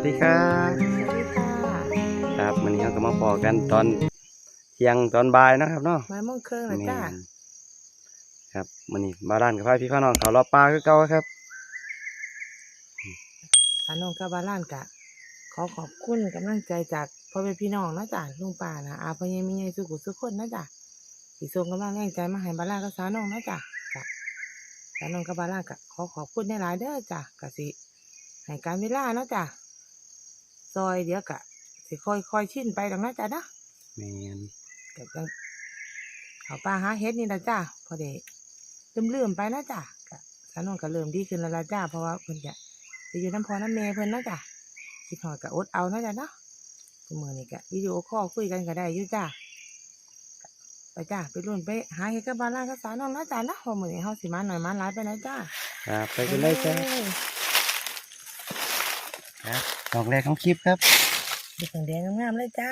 วัสดีครับสวัสดีค่ะครับวันนี้เราก็มาพอกันตอนเที่ยงตอนบ่ายเนาะครับเนาะมาโมงครึ่งแล้วจ้าแม่นครับวันนี้มาด้านกับพ่อพี่พ่อน้องเขารอปลาคือเก่าครับสานองกับบาลานกะขอขอบคุณกำลังใจจากพ่อแม่พี่น้องนะจ้าลุงป้านะอาพ่อยังมีไงสุขุสุขคนนะจ้าที่ส่งกำลังแรงใจมาให้บาลานกับสานองนะจ้าจ้ะสานองกับบาลานกะขอขอบคุณในหลายๆเด้อจ้ากะสิให้การเวลาเนาะจ้า ซอยเดี๋ยวกะสิค่อยค่อยๆชินไปดังนั้นจ้านะแมนก็จังเขาปลาหาเฮ็ดนี่ละจ้าพอดีลืมลืมๆไปนะจ้าก็สานนก็เริ่มดีขึ้นแล้วละจ้าเพราะว่าเพิ่นจะจะอยู่น้ำพอน้ำเมเพิ่นนะจ้าคิดหอดก็อดเอานะจ้าเนาะทุกมื้อนี้ก็วิดีโอคอลคุยกันก็ได้อยู่จ้าไปจ้าไปรุ่นไปหาเฮ็ดกับบานล่างกับสาวนองนะจ้านะเพอมื้อนี้เฮาสิมาหน่อยมาหลายไปไหนจ้าครับไปกันเลยจ้าครับ ดอกแรกของคลิปครับดูของแดงงามๆเลยจ้า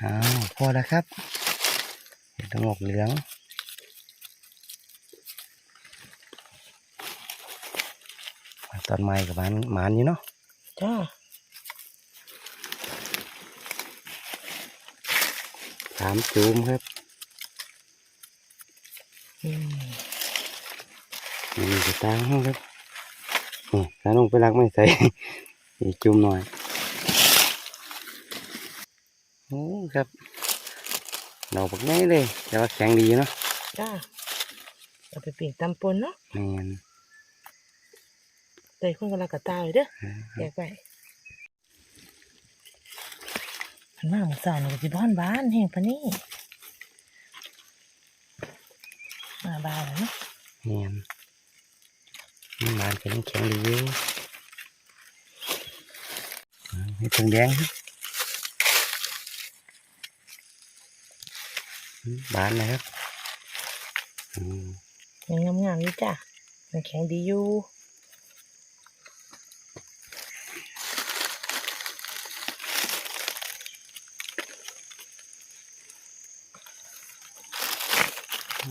อ้าวพอแล้วครับเห็ดตะงอกเหลืองตอนใหม่กับมันหมานอยู่เนาะจ้าสามจูมครับอืมนี่จะตางห้องครับนี่ สาลงไปรักไม่ใส่อีกจุ่มหน่อยโอ้ครับดอกบักง่ายเลยแต่ว่าแข็งดีเนาะจ้าเอาไปปิ้งตำปนเนาะแมนเตยคนกำลังกระตายเด้อแยกไปขันมาหมูสาวนี่ก็สิบ้านบ้านแห่งปะนี่มาบ้านแล้วเนาะแมนนี่บานก็ยังแข็งดีอยู่อ่าให้เพิ่งแดงครับอืมบานนะครับอืมยังงามๆอยู่จ้ะมันแข็งดีอยู่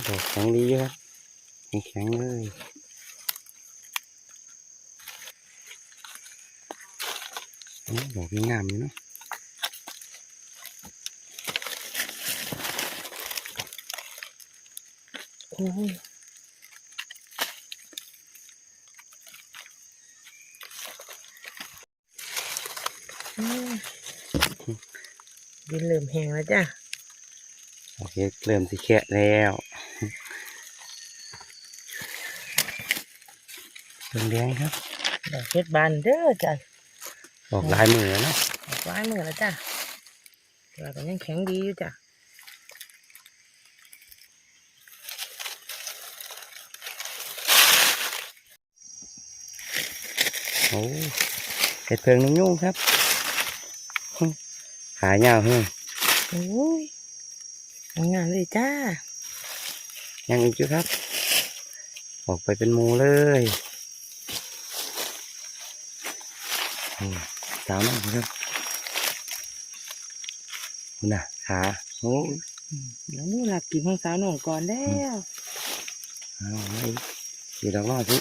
ดอกแข็งดีอยู่ครับยังแข็งเลยอืม ดอกยังงามอยู่เนาะโอ้ยอืมดินเริ่มแห้งแล้วจ้ะโอเคเริ่มสิแคะแล้วเพิ่งแดงครับดอกเพชรบานเด้อจ้ะ ออกลายมือแล้วเนาะดอกไม้มือแล้วจ้ะแต่ว่าก็ยังแข็งดีอยู่จ้ะโอ้เห็ดเพิงนุ่งยุ่งครับฮึขายาวเฮ้ยโอ้ยงามๆเลยจ้า ยังอีกอยู่ครับ ออกไปเป็นหมูเลย อืม สาวน้องครับคุณน่ะขาโอ้ยเดี๋ยวนี่หลับกินของสาวหนุ่มก่อนแล้วเอาไว้สีดอกรอดสิ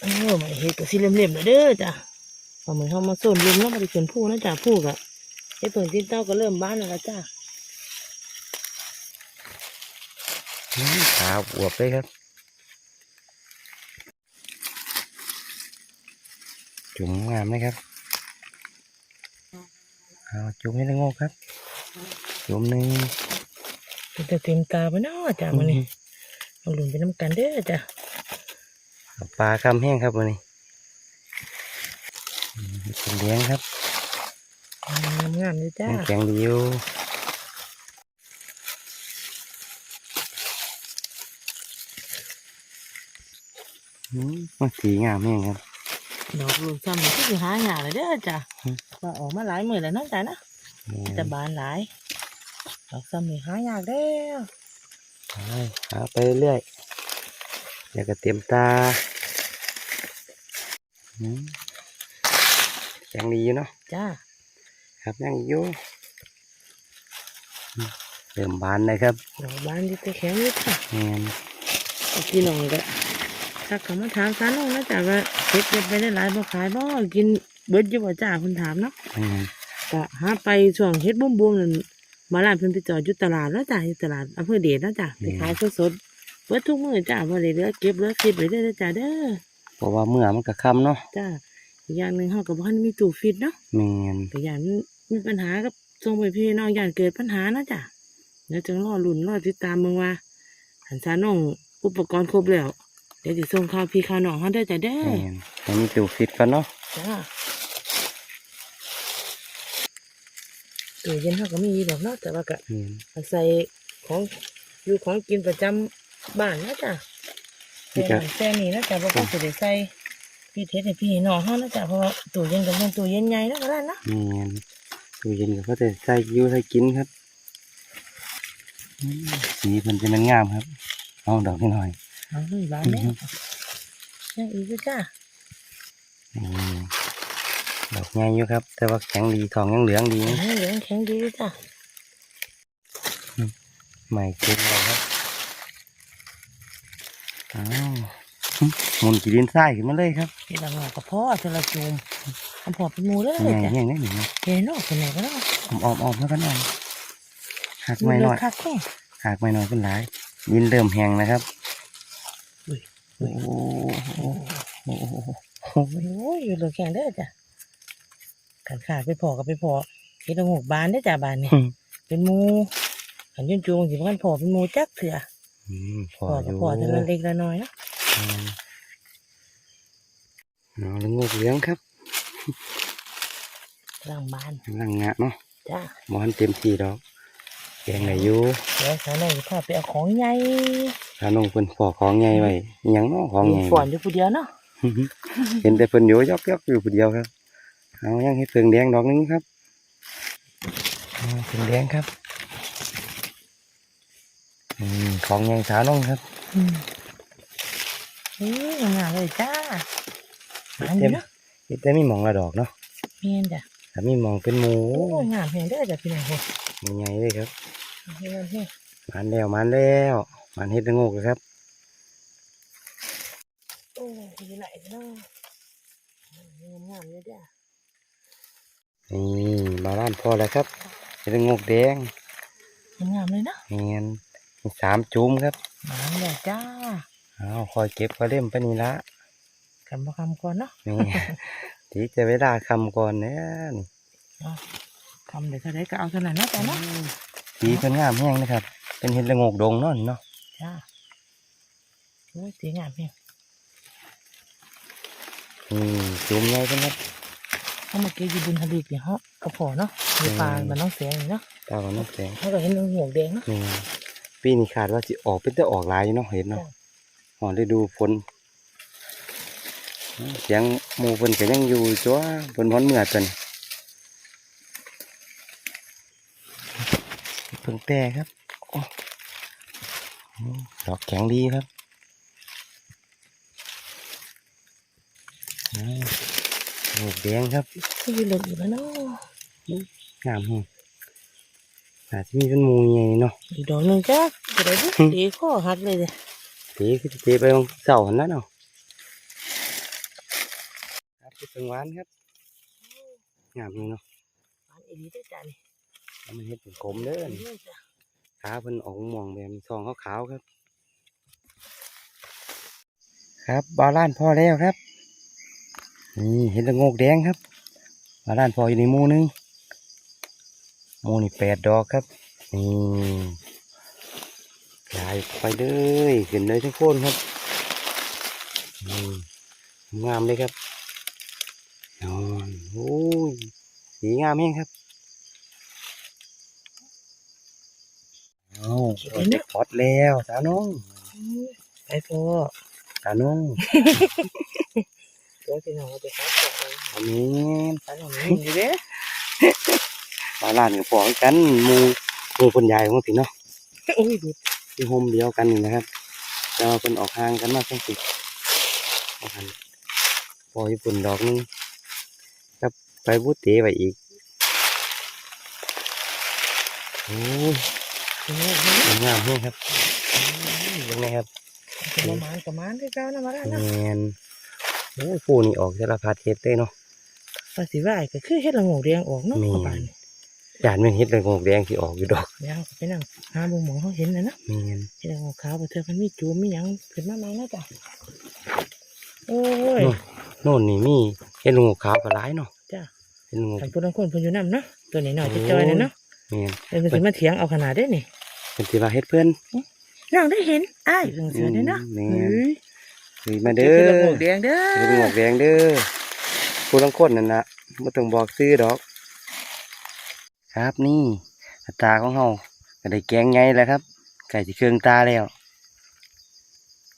เออมาเฮ็ดกับสีเหลี่ยมๆเลยเด้อจ้ะพอเหมือนเขามาส่วนลุมแล้วมาได้ส่วนผู้นะจ้ะผู้กะไอ้เปิ่งที่เต้าก็เริ่มบ้านแล้วล่ะจ้ะอืมขาอวบเลยครับ จุ่มงามไหมครับเอาจุ่มให้ละโงกครับ จุ่มหนึ่งเป็นแต่เต็มตาไปเนาะจ้ะวันนี้เอาหลุมไปน้ำกันเด้อจ้ะเอาปลาคำแห้งครับวันนี้อืมเป็นเลี้ยงครับงามๆเลยจ้ะยังแข็งดีอยู่อืมมันสีงามแห้งครับ ดอกหลุมซ้ำนี่ก็สิหาหยาเลยเด้อจ้ะอืมว่าออกมาหลายหมื่นแล้วเนาะจ้ะนะนี่แต่บานหลายดอกซ้ำนี่หายากแล้วไปหาไปเรื่อยเดี๋ยวก็เตรียมตาอืมแข็งดีอยู่เนาะจ้ะครับยังอยู่อืมเริ่มบานเลยครับดอกบานที่แต่แข็งนิดจ้ะแมนเอาพี่น้องก็ ทักเขามาถามสาน้องนะจ้ะว่าเฮ็ดเด็ดไปได้หลายบ่ขายบ่กินเบิดอยู่บ่จ้าเพิ่นถามเนาะแม่นก็หาไปช่วงเฮ็ดบุ้มๆนั่นมาร้านเพิ่นไปจอดอยู่ตลาดแล้วจ้ะอยู่ตลาดอำเภอเดชนะจ้ะไปขายสดๆเบิดทุกมื้อจ้ะบ่ได้เหลือเก็บเหลือเก็บไว้เด้อจ้ะเด้อเพราะว่าเมื่อมันก็ค่ำเนาะจ้ะอีกอย่างหนึงเฮาก็บ่ทันมีตู้ฟิตเนาะแม่นก็อย่างมีปัญหากับทรงไปพี่น้องอย่างเกิดปัญหานะจ๊ะเดี๋ยวจึงรอลุ่นรอติดตามมึงว่าหันซาน้องอุปกรณ์ครบแล้ว เดี๋ยวจะส่งข่าวพี่ข่าวน้องเขาได้อจ้ะเด้อแม่นให้มีตู้ฟิตก่อนเนาะจ้าตู้เย็นเขาก็มีอยู่ดอกเนาะแต่ว่าก็แม่นอาศัยของอยู่ของกินประจำบ้านนะจ๊ะนี่แต่ก็นั่นแต่นี่นะจ๊ะบ่ก็จะได้ใส่พี่เทสให้พี่น้องเขานะจ๊ะเพราะว่าตู้เย็นก็เป็นตู้เย็นใหญ่นะก็ได้นะแม่นตู้เย็นก็เขาจะใส่อยู่ใส่กินครับอืมสีมันจะมันงามครับเอาดอกนิดหน่อย เอาเลยบ้านแม่ยังอีกอยู่จ้าอืมดอกใหญ่อยู่ครับ แต่ว่าแข็งดีทองยังเหลืองดีแข็งเหลืองแข็งดีจ้ะใหม่เกินเลยครับอ้าวหึหมุนกีดินทรายขึ้นมาเลยครับที่ละงอกกับพ่อเทละจูมทำพอเป็นหมูเลยใหญ่จ้ะใหญ่นี่หนึ่งเห็นเนาะคนไหนก็เนาะออมออมออมแล้วกันหน่อยหักดูไม่เลหน่ยอยคักแค่หักไม่หน่อยเป็นหลายดินเริ่มแห้งนะครับอุ้ย โอ้โหอยอยู่เลยแข็งเด้อจ้ะขันขาดไปพอกับไปพอเห็ดละงอกบานได้จ้ะบานนี่เป็นมูขันยืนจูงสิพันพอเป็นมูจักเถื่อพอออกับพอแต่ละเล็กละน้อยนะอืมเอาแล้วงูเหลืองครับร่างบานกำลังงะเนาะจ้ะมอนเต็มที่ดอก กงไหนอยู่เดี๋ยวสาวน้อยสิพาไปเอาของใหญ่ถ้าน้องเพิ่นปอกของใหญ่ไว้อิหยังเนาะของใหญ่ฝอนอยู่ผู้เดียวเนาะ เห็นแต่เพิ่นอยู่ยอกยอกอยู่ผู้เดียวครับเอายังให้เพิ่งแดงดอกหนึงครับเอาเพิ่งแดงครับอืมของใหญ่สาวน้องครับ อืมนี่งามเลยจ้าหมันอเต็ยู่มเนาะเฮ็ดแต่มีหมองละดอกเนาะเมียนจ้ะถ้ามีหมองเป็นหมูโอ้งามแหงเด้อจ้ะพี่น้องโอ้ใหญ่เลยครับเมียนแหงมันแล้วมันแล้วมันเฮ็ดละโงกเลยครับโอ้อยู่ไหนเนาะงามงามเลยจ้ะนี่มาบ้านพ่อแล้วครับเฮ็ดละโงกแดงงามเลยเนาะเนียนมีสามจุ้มครับหมาเลยจ้าเอาคอยเก็บก็เล่มไปนี่ละคำบ่คำก่อนเนาะนี่ทีจะเวลาคำก่อนเนี่ยนี่คำเดี๋ยวเท่าไรก็เอาเท่านั้นเนาะจ้ะเนาะ สีเพิ่นงามแห้งนะครับ เป็นเห็ดละโงกดงเนาะนี่เนาะจ้าโอ้ยสีงามแหงนี่จุ้มใหญ่เพิ่นครับเขามาเกี่อยู่บุญทลีกเนี่ยเขากระพอเนาะมีปลามันน้องเสียงนี่เนาะตาของน้ำแข็งเขาก็เห็นน้องหัวแดงเนาะนี่ปีนี้ขาดว่าสิออกเป็นแต่ออกหลายอยู่เนาะเห็นเนาะจ้ะหอนได้ดูฝนเสียงหมูเพิ่นก็ยังอยู่จ้วเพิ่นฮ้อนเมื่อจน เพิ่งแต่ครับโอ้อืมดอกแข็งดีครับอืมโงกแดงครับก็อยู่เหลืออยู่แล้วเนาะงามแฮงอาจจะมีเป็นหมูใหญ่เนาะอีกดอกหนึ่งจ้าจะได้บุดีข้อหักเลยเด้เตะคือเตะไปบางเสาหันแล้วเนาะครับคือเป็นหวานครับงามจริงเนาะปานอีดีได้อจ้านี่แล้ว มันเห็ดเป็นกลมเด้อดีนี่เลยจ้ะขาเพิ่นออกม่วงแบบซองขาวๆครับ ครับบาล้านพอแล้วครับ นี่เห็ดละโงกแดงครับ บาล้านพออยู่ในมูนึงมูนี่แปดดอกครับ นี่ยายไปเลยขึ้นเลยทุกคนครับงามเลยครับนอนโอ้ยสีงามแห้งครับ เอาเราจะพอดแล้วสาวน้องอืมไปพอสาวน้องเดี๋ยวพี่น้องว่าจะขายของอันนี้ขายของนี่อยู่เด้อมาล้านกับปอกันหมูหมูคนใหญ่ของสิเนาะโอ้ยดูที่โฮมเดียวกันนี่นะครับแต่ว่าเป็นออกห่างกันมากทั้งสิออกหันปอญี่ปุ่นดอกหนึงครับไปบูเตไปอีกโอ้ ยเป็นไงเนาะงามแห้งครับยังไงครับจะประมาณประมาณที่เก้านะมาแล้วแมนะนโอ้ยปูนี่ออกสารพัดเฮ็ดเลยเนาะภาษีว่าก็คือเฮ็ดละโงกเรียงออกเนาะแม่นเข้าไปนี่จานแม่นเฮ็ดเลยงอกแดงที่ออกอยู่ดอกเดี๋ยวไปนั่งหาบุหมองเขาเห็นเลยนะแมนเฮ็ดละโงกขาวไปเถอะมันมีจูมมีหยังขึ้นมาใหม่นะจ้ะโอ้ยโน่นนี่มีเฮ็ดงอกขาวก็หลายเนาะจ้ะเฮ็ดงอกท่านผู้ลางคนเพิ่นอยู่นํเนาะตัวนี้หน่อยจะจอยเลยเนาะแม่นเพิ่นสิมาเถียงเอาขนาดได้นี่ เป็นที่ว่าเฮ็ดเพื่อนน้องได้เห็นอ้ายเพิ่งเสือได้เนาะอืมเฮ้ยเฮ้ยมาเด้เด้ออแดงเด้อเฮ็ดงอกแดงเด้อผู้ลางคนนั่นน่ะบ่ต้องบอกซื้อดอก ครับนี่อัตราของเฮาก็ได้แกงใหญ่แล้วครับไก่สิเครื่องตาแล้ว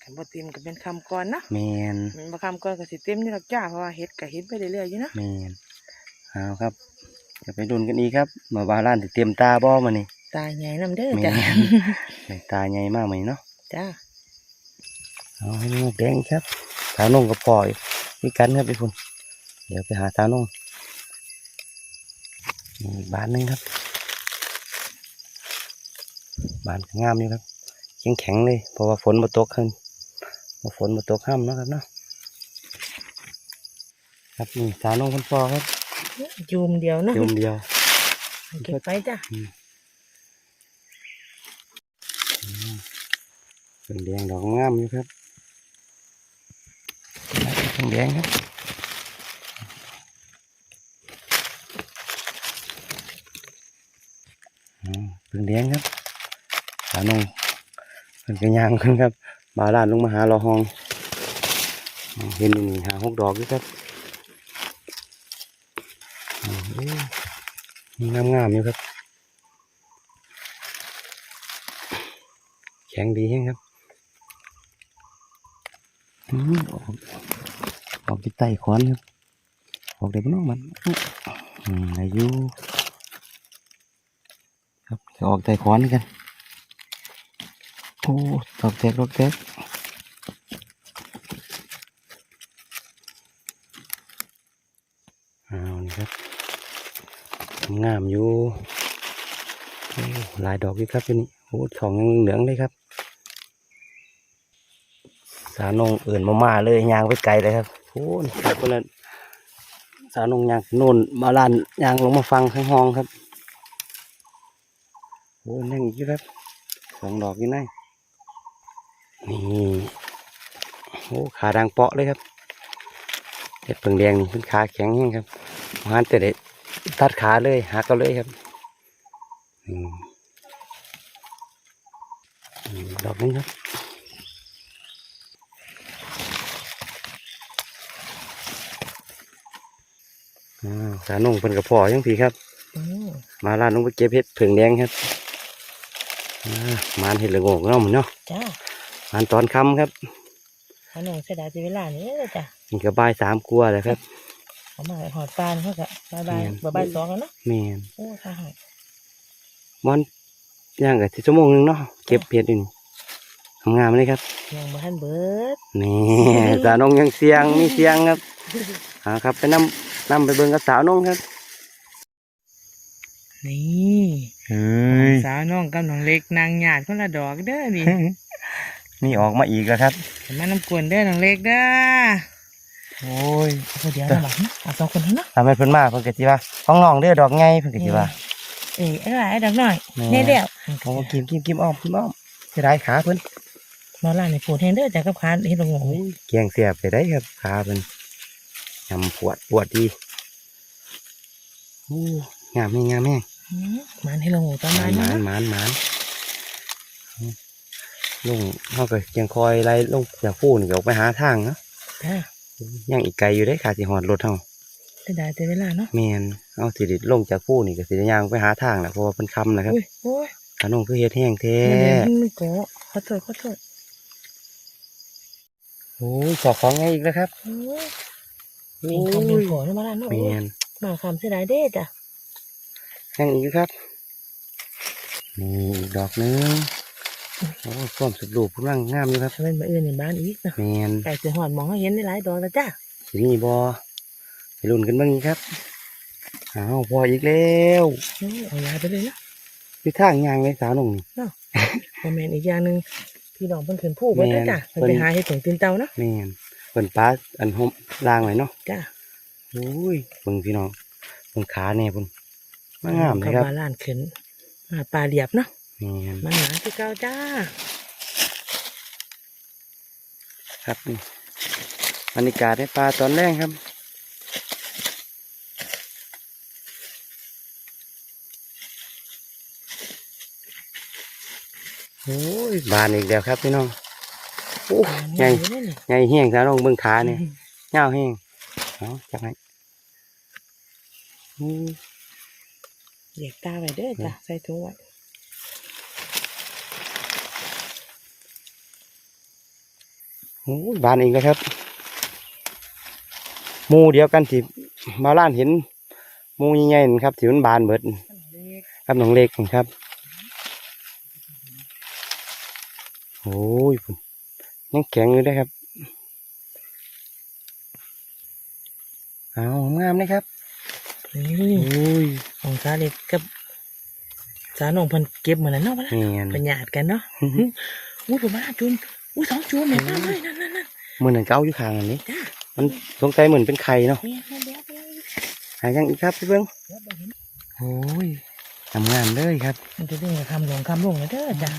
คันบ่เต็มก็เป็นคำก่อนเนาะแมนมันบ่คำก่อนก็สิเต็มนี่หรอกจ้าเพราะว่าเฮ็ดก็เฮ็ดไปเรื่อยๆอยู่นะแมนเอาครับจะไปดุนกันอีกครับมาว่าร้านสิเตรียมตาบ่มานี่ ตายใหญ่นํเด้อแม่จ้ะได้ตาใหญ่มากไหมเนาะจ้าเอาให้ลูกแดงครับสาวนงกับพ่ออีกนี่กันครับพี่คุณเดี๋ยวไปหาสาวนงนี่อีกบ้านหนึงครับบ้านก็งามอยู่ครับแข็งแข็งๆเลยเพราะว่าฝนมาตกขึ้นมาฝนมาตกห้ามเนาะครับเนาะครับนี่สาวนงคุณพ่อครับจูมเดียวเนาะโยมเดียวเก็บไปจ้ะ เป็นแดงดอกงามอยู่ครับเป็นแดงครับอืมเป็นแดงครับสาวนงเป็นกระยางขึ้นครับ บาลานลงมาหารอห้องอืมเห็นอยู่นี่หาหกดอกอยู่ครับอืมเอ้ยนี่งามๆอยู่ครับแข็งดีแฮงครับ ออกออกที่ใต้ขอนครับออกได้บ่เน้องมันอายุครับจะออกใต้ขอนกันโอ้ดอกแตกดอกแตกเอานี่ครับงามอยู่หลายดอกอยู่ครับที่นี่โอ้สองยังเหลืองเลยครับ สาวนงเอื่นมามาเลยยางไปไกลเลยครับโอ้นี่ครับคนละสาวนงยางนู่นมาลานยางลงมาฟังข้างห้องครับโอ้นั่งอีกครับสองดอกอยู่ไหนนี่โอ้ขาดังเปาะเลยครับเห็ดเปิงแดงนี่เป็นขาแข็งแห้งครับหานแต่เด็ดตัดขาเลยหักก็เลยครับอืมดอกนึงครับ อ่า สานุ่งเป็นกระเพาะยังผีครับอืมมาร้านนุ่งไปเก็บเห็ดเผิงแดงครับอ่ามานเห็ดเหลืองโงกเนาะหมันเนาะจ้ามานตอนค่ำครับขนมเสียดายเวลานี้เลยจ้ะนี่ก็บ่ายสามกลัวาเลยครับเอามาหอดปานเขาก็บายบายแม่นบายบายสองแล้วเนาะแม่นโอ้ตาหายมันย่างกับสิชั่วโมงหนึงเนาะเก็บเห็ดอยู่นี่ทำงานมาเลยครับยังบ่ทันเบิดนี่สาวนงยังเสียงมีเสียงครับอ่าครับไปนำ นำไปเบิ่งกับสาวนงครับ นี่เฮ้ยสาวน้องกับน้องเล็กนางหยาดคนละดอกเด้อนี่ นี่ออกมาอีกแล้วครับเห็นมาน้ำกวนเด้อน้องเล็กเด้อโอ้ยเอาเดี๋ยวนะหลังเอาสองคนเท่านั้นทำให้เพิ่นมาเพิ่นก็สิว่าห้องน้องเด้อดอกไงเพิ่นก็สิว่าเอ้ยไอ้หลายไอ้ดักหน่อยแม่เนี่ยเดียวโอ้กิมกิมกิมอ้อมกิมอ้อมจะได้ขาเพิ่นมาล่าในปวดแทนเด้อจากกับขาเห็นตรงหัวเกียงเสียบไปได้ครับขาเพิ่น ยำปวดปวดดีโอ้งามแม่งงามแม่งอืมมันให้ลงหัวประมาณหนี้มานนะหมานหมานลงเขาก็ยังคอยไล่ลงจากฟูนี่ก็ออกไปหาทางเนาะจ้ายังอีกไกลอยู่ได้ขาสิหอดรถเฮาเสียดายแต่เวลาเนาะแม่นเอาสิได้ลงจากฟูนี่ก็สิได้ย่างไปหาทางแหละเพราะว่าเพิ่นคำนะครับอุ้ยโอ้ยขนมคือเฮ็ดแห้งแท้มันยังไม่เกาะขอโทษขอโทษโอ้ยขอของไงอีกแล้วครับโอ้ยโอ้ เป็นคำเป็นยขอนี่มาล่าเนาะแม่นมาคำเสียดายเด้อจ้ะยังอีกครับ นี่อีกดอกหนึงโอ้ยความสุดลูกกำลังงามอยู่ครับทำเป็นมาอื่นในบ้านอีกนะแมนไก่เสือหอนมองเขาเห็นได้หลายดอกแล้วจ้าสินี่บอไปรุ่นกันบ้างนี้ครับอ้าวพออีกแล้วโอ้ยเอายาไปเลยนะคือทางยางเลยสาวหนุ่มนี่คอมเมนต์อีกอย่างหนึ่งพี่น้องเพิ่นขึ้นผู้เพิ่นเด้อจ้ะแม่นเพิ่นไปเพิ่นหาเห็ดผงตื่นเตาเนาะแม่น เพิ่นปลาอันหอมล่างไว้เนาะจ้ะโอ้ยเบิ่งพี่น้องเบิ่งขาแน่พุ่นมางามเลยครับเข้มาล้านขึ้นมาปลาเรียบเนาะแม่นมาหาคือเก่าจ้า ครับนี่บรรยากาศในปลาตอนแรกครับโอ้ยบานอีกแล้วครับพี่น้องโอ้ ใหญ่อยู่นี่ใหญ่แห้งแล้วน้องเบิ่งขาเนี่ยเงาวแห้งเอาจักไหนอืมเรียกตาไว้เด้อจ้ะใส่ถุงไว้โอ้ยบานอีกแล้วครับหมูเดียวกันที่มาล้านเห็นหมูใหญ่ๆนั่นครับที่มันบานเบิดขนาดเล็กครับน้องเล็กนี่ครับโอ้ยพุ่น ยังแข็งอยู่ได้อครับเอางามเลยครับนี่โอ้ยของสาเล็กกับสาหนองเพิ่นเก็บเหมือนนั้นเนาะมาละเนียนเพิ่นหยาดกันเนาะอุ้ยผมมาจุนอุ้ยสองจุนแม่นมากเลยนั่นนั่นนั่นเหมือนหนังเก้าอยู่ข้างอันนี้จ้ามันสงสัยเหมือนเป็นไข่เนาะเนี่ยแม่เดี๋ยวเดี๋ยวหายังอีกครับพี่เบิ้งเดี๋ยวบ่เห็นโอ้ยทำงานเลยครับมันจะเด้งกับคำหลวงคำหลวงเลยเด้อจ้ะ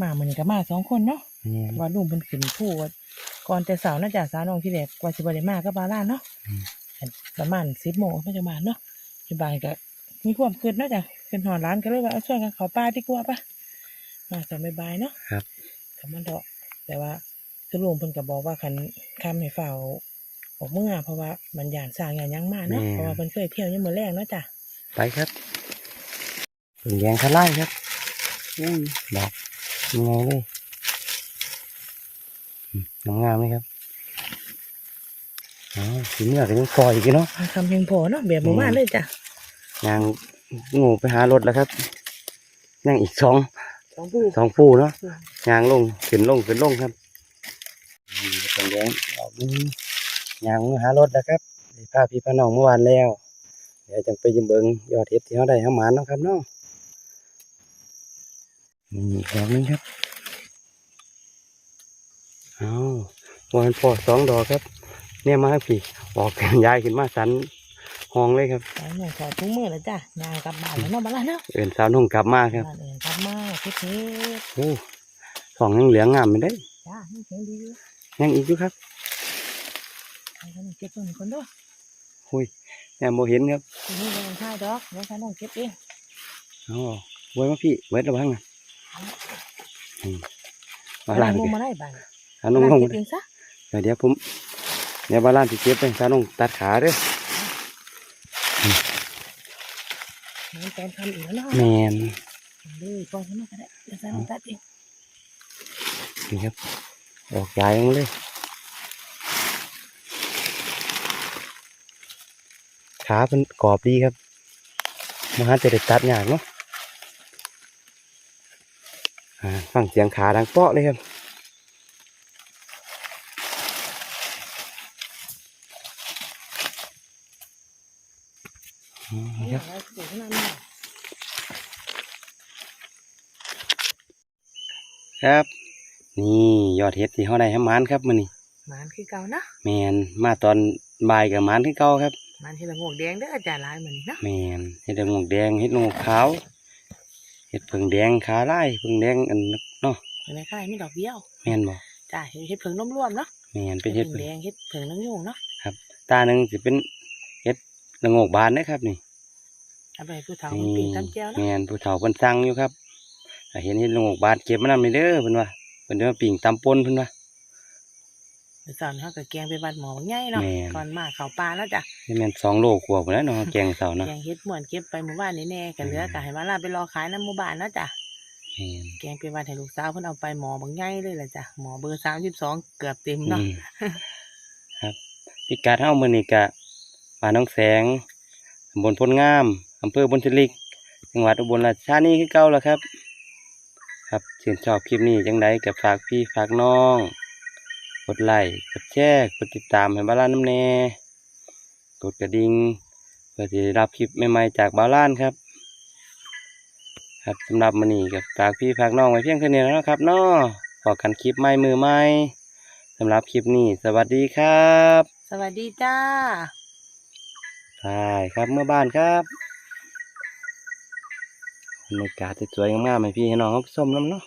มาเหมือนกับมาสองคนเนาะเนียน ว่าลุงเป็นขึ้นผู้ว่าก่อนแต่เสาร์น่าจะสาวน้องที่แรกว่าสิบได้มาก็บาล่าเนาะอืมประมาณสิบโมงน่าจะมาเนาะที่บ้านก็มีความคืนน่าจะเป็นหอร้านก็เลยว่าเอาช่วยกันเขาป้าดีกว่าปะมาสบายๆเนาะครับคำมันเถาะแต่ว่าคือลุงเพิ่นก็บอกว่าคันคำให้เฝ้าออกเมื่อเพราะว่ามันยานสร้างอย่างยังมากเนาะเพราะว่าเพิ่นเคยเที่ยวยังมือแรกเนาะจ้ะไปครับเป็นแยงทะไล่ครับอุ้ยดอกยังไงเลยอืม งามๆเลยครับอ๋อสีเนื้อก็ยังคอยอีกเนาะคำเพียงพอเนาะแบบหมู่บ้านเลยจ้ะยางงูไปหารถแล้วครับยังอีกสองสองผู้สองคู่เนาะยางลงขึ้นลงขึ้นลงครับนี่เป็นแดงออกนี้ยางมาหารถแล้วครับได้พาพี่พาน้องเมื่อวานแล้ว เดี๋ยวจังไปยิมเบิงยอดเห็ดที่เขาได้เขาหมานเนาะครับเนาะนี่อีกดอกหนึงครับ เอาวันพอสองดอกครับ เนี่ยมาให้พี่ออกกันย้ายขึ้นมาสันห้องเลยครับสายหน่อยขอทุกมือแล้วจ้ะงานกลับบ้านแล้วเนาะบ้านเนาะเอื่นสาวนุ่งกลับมาครับบ้านเองกลับมาคิดเทโอ้สองยังเหลืองงามไม่ได้จ้านี่เสียงดียังอีกอยู่ครับใครก็ต้องเก็บตัวนี้คนด้วยหุยแม่โมเห็นครับทีนี้เราใช่ดอกแล้วฉันต้องเก็บเองอ๋อไว้มาพี่ไว้ระวังนะอืมบาลานลงซ์มาได้บ้าน สาวนุ่งลงเก็มาบเองซะเดี๋ยวเดี๋ยวผมเดี๋ยวบาลานซ์สิเก็บไปสาวนุ่งตัดขาเด้อมันตอนทำอีกแล้วเนาะแมนเลยปล่อยให้มันก็ได้เดี๋ยวฉันต้องตัดเองนี่ครับออกยายมาเลยขาเป็นกรอบดีครับมาหาจะได้ตัดยากเนาะอ่าฟังเสียงขาดังเปาะเลยครับอืม นี่ ครับ เราปลูกขนาดนี้ครับ นี่ยอดเห็ดที่เขาได้ให้หมานครับมันนี่มันคือเก่านะแมนมาตอนบ่ายกับหมานที่เก่าครับมันที่ละงวกแดงเด้อจ้าลายเหมือนนี้นะแมนเห็ดละโงกแดงเห็ดละโงกขาวเห็ดเผึ่งแดงขาลายเผึ่งแดงอันเนาะในค่ายมีดอกเบี้ยวแมนบ่จ้าเห็ดเผิงน้ำร่วมเนาะแมนเป็นเห็ดผึ่เผึ่งงแดงเห็ดเผิงน้ำยุ่งเนาะตาหนึ่งสิเป็นเห็ดละโงกบานนะครับนี่ เอาไปผู้เฒ่านี่ปีนตำแก้วแมเนาะนผู้เฒ่าเพิ่นสั่งอยู่ครับถ้าเห็นเห็ดละโงกบานเก็บมานำเด้อเพิ่นว่าเพิ่นจะมาปิ่งตำปนเพิ่นว่าเดี๋ยวสอนเขากับแกงไปบัดหมอใหญ่เนาะแม่นก่อนมาเขาปลาแล้วจ้ะเฮ็ดแม่นสองโลกว่าพุ่นแหล้วเนาะแกงเสาเนาะแกงเฮ็ดหมวนเก็บไปหมู่บ้านนี่แน่กันเหลือก็ให้มาลาไปรอขายน้ำหมู่บ้านเนาะจ้ะแม่นแกงไปวันให้ลูกสาวเพิ่นเอาไปหมอบางใหญ่เลยล่ะจ้ะหมอเบอร์สามสิบสองเกือบเต็มเนาะอืมครับพิกัดเฮามื้อนี้ก็บ้านหนองแสงตำบลพลงาม อำเภอบุญชลิกจังหวัดอุบลราชธานีคือเก่าแล้วครับ ครับเชื่นชอบคลิปนี้ยังไดก็ฝากพี่ฝากน้อง กดไลค์กดแชร์กดติดตามให้บ้าลานน้ำแน่กดกระดิ่งเพื่อที่รับคลิปใหม่ๆจากบาลานครับ ครับสำหรับมันนี่กับฝากพี่ฝากน้องไว้เพียงเท่านี้แล้วนะครับเนาะขอกันคลิปใหม่มือใหม่สำหรับคลิปนี้ สวัสดีครับ สวัสดีจ้าใช่ครับเมื่อบ้านครับ บรรยากาศสวยๆงามๆให้พี่ให้น้องเขาชมน้ำเนาะ